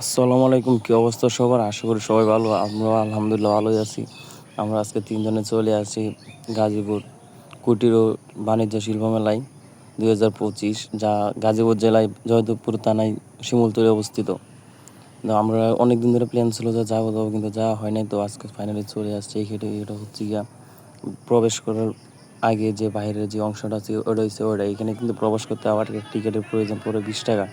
আসসালামু আলাইকুম, কী অবস্থা সবার? আশা করি সবাই ভালো। আমরা আলহামদুলিল্লাহ ভালোই আছি। আমরা আজকে তিনজনে চলে আসি গাজীপুর কুটির ও বাণিজ্য শিল্প মেলায় দুই হাজার পঁচিশ, যা গাজীপুর জেলায় জয়দেবপুর থানায় শিমুলতলি অবস্থিত। তো আমরা অনেক দিন ধরে প্ল্যান ছিল যে যাব যাব, কিন্তু যাওয়া হয় নাই। তো আজকে ফাইনালি চলে আসছে। এইখানে এটা হচ্ছে গিয়া প্রবেশ করার আগে যে বাইরের যে অংশটা আছে, ওটা হচ্ছে ওটা এখানে কিন্তু প্রবেশ করতে আবার টিকিটের প্রয়োজন পড়ে বিশ টাকা।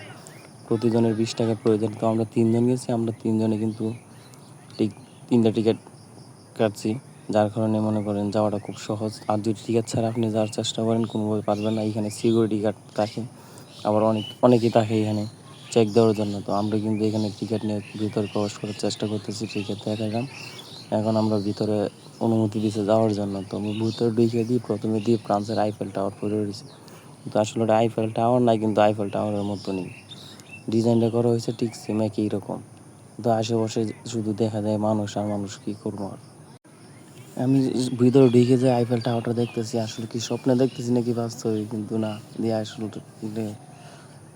প্রতিজনের বিশ টাকার প্রয়োজন। তো আমরা তিনজন গেছি, আমরা তিনজনে কিন্তু ঠিক তিনটা টিকিট কাটছি। যার কারণে মনে করেন যাওয়াটা খুব সহজ। আর যদি টিকিট ছাড়া আপনি যাওয়ার চেষ্টা করেন, কোনোভাবে পারবেন না। এখানে সিকিউরিটি গার্ড থাকে। আবার অনেক, অনেকেই থাকে এখানে চেক দেওয়ার জন্য। তো আমরা কিন্তু এখানে টিকিট নিয়ে ভিতরে প্রবেশ করার চেষ্টা করতেছি টিকিট দেখালাম এখন আমরা ভিতরে অনুমতি দিতে যাওয়ার জন্য। তো আমি ভিতরে ঢুকে দিই প্রথমে দিয়ে ফ্রান্সের আইফেল টাওয়ার পরে রয়েছে। কিন্তু আসলে আইফেল টাওয়ার নাই, কিন্তু আইফেল টাওয়ারের মতো নেই। ডিজাইনটা করা হয়েছে ঠিক সেম একই রকম। তো আশেপাশে শুধু দেখা যায় মানুষ আর মানুষ কী করব আর। আমি ভিতরে ঢুকে যে আইফেল টাওয়ারটা দেখতেছি, আসলে কি স্বপ্নে দেখতেছি নাকি বাস্তবে কিন্তু না, দিয়ে আসলে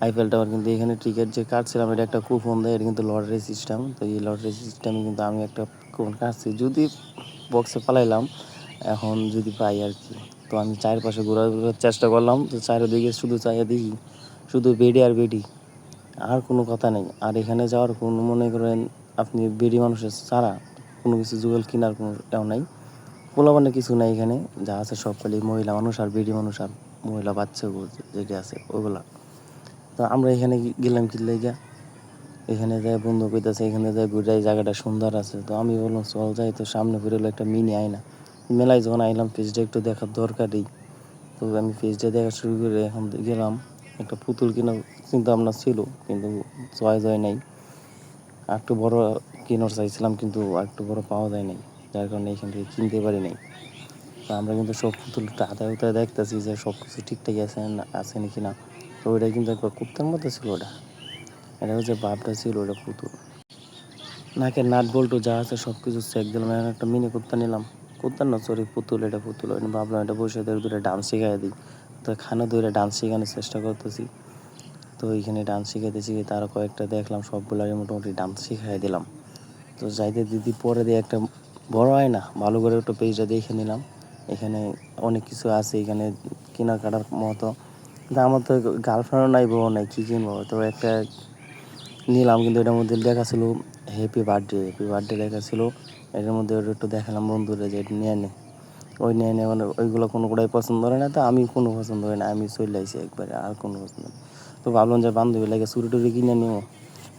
আইফেল টাওয়ার কিন্তু এখানে টিকিট যে কাটছিলাম, এটা একটা কুপন দেয়, এটা কিন্তু লটারি সিস্টেম তো এই লটারি সিস্টেমে কিন্তু আমি একটা কুপন কাটছি। যদি বক্সে পালাইলাম, এখন যদি পাই আর কি। তো আমি চারপাশে ঘোরাঘুরার চেষ্টা করলাম, তো চারিদিকে শুধু চাইয়া দেখি শুধু বেডি আর বেডি। আর কোনো কথা নেই। আর এখানে যাওয়ার কোনো, মনে করেন আপনি বেডি মানুষের ছাড়া কোনো কিছু জুয়েল কেনার কোনো এও নাই। পোলাবানে কিছু নাই এখানে, যা আছে সব খালি মহিলা মানুষ আর বেডি মানুষ আর মহিলা বাচ্চা যেটা আছে ওগুলা। তো আমরা এখানে গেলাম কি লেগা? এখানে যাই বন্ধু কইতাছে, এখানে যাই ঘুরে জায়গাটা সুন্দর আছে। তো আমি বললাম, চল যাই, তো সামনে ফিরে হলো একটা মিনি আয়না। মেলায় যখন আইলাম, ফেসটা একটু দেখার দরকারই। তো আমি ফেসটা দেখা শুরু করে এখন গেলাম। একটা পুতুল কেনার চিন্তা ভাবনা ছিল, কিন্তু চয়েস হয় নাই। একটু বড় কেনার চাইছিলাম, কিন্তু একটু বড় পাওয়া যায় নাই, যার কারণে এখান থেকে কিনতে পারি নাই। তো আমরা কিন্তু সব পুতুলটা হাতে হাতে দেখতেছি যে সব কিছু ঠিকঠাক আছে না, আছে নাকি না। তো ওইটা কিন্তু একবার কুত্তার মতো ছিল ওটা। এটা হচ্ছে বাপটা ছিল ওটা পুতুল। নাকে নাট বল্টু যা আছে সব কিছু চেক দিলাম, এখন একটা মিনি কুত্তা নিলাম। কুত্তার না সরি পুতুল, এটা পুতুল। ভাবলাম এটা বসে দূরে ডান্স শিখাই দিই। তো খানা ধরে ডান্স শেখানোর চেষ্টা করতেছি। তো এইখানে ডান্স শিখাইতে শিখাইতে আরও কয়েকটা দেখলাম, সবগুলোরই মোটামুটি ডান্স শিখাই দিলাম। তো যাইতে দিদি পরে দিয়ে একটা বড় হয় না ভালো করে একটু পেজটা দেখে নিলাম। এখানে অনেক কিছু আছে, এখানে কেনাকাটার মতো। কিন্তু আমার তো গার্লফ্রেন্ডও নাই, বউ নাই, কী কিনবো? তো একটা নিলাম, কিন্তু এটার মধ্যে লেখা ছিল হ্যাপি বার্থডে হ্যাপি বার্থডে লেখা ছিল। এটার মধ্যে একটু দেখালাম বন্ধুরা যে এটা নিয়ে নে। ওই নিয়ে নে মানে ওইগুলো কোনো কোটাই পছন্দ হয় না তো, আমি কোনো পছন্দ হয় না, আমি চলে আইসি একবারে, আর কোনো পছন্দ তো ভাবলাম যে বান্ধবী লাগে চুরি টুরি কিনে নিও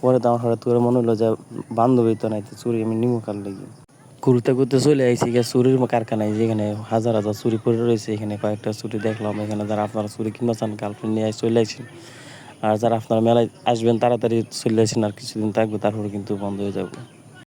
পরে তো আমার হঠাৎ করে মনে হলো যে বান্ধবী তো নাই, তো চুরি আমি নিমো কার লেগে? ঘুরতে ঘুরতে চলে আইসি গিয়ে চুরির কারখানায়, যেখানে হাজার হাজার চুরি পড়ে রয়েছে, এখানে কয়েকটা চুরি দেখলাম, এখানে যারা আপনারা চুরি কিনবা চান গার্লফ্রেন্ড নিয়ে চলে আসেন আর যারা আপনারা মেলায় আসবেন, তাড়াতাড়ি চলে আসেন আর কিছুদিন থাকবে, তারপরে কিন্তু বন্ধ হয়ে যাবে।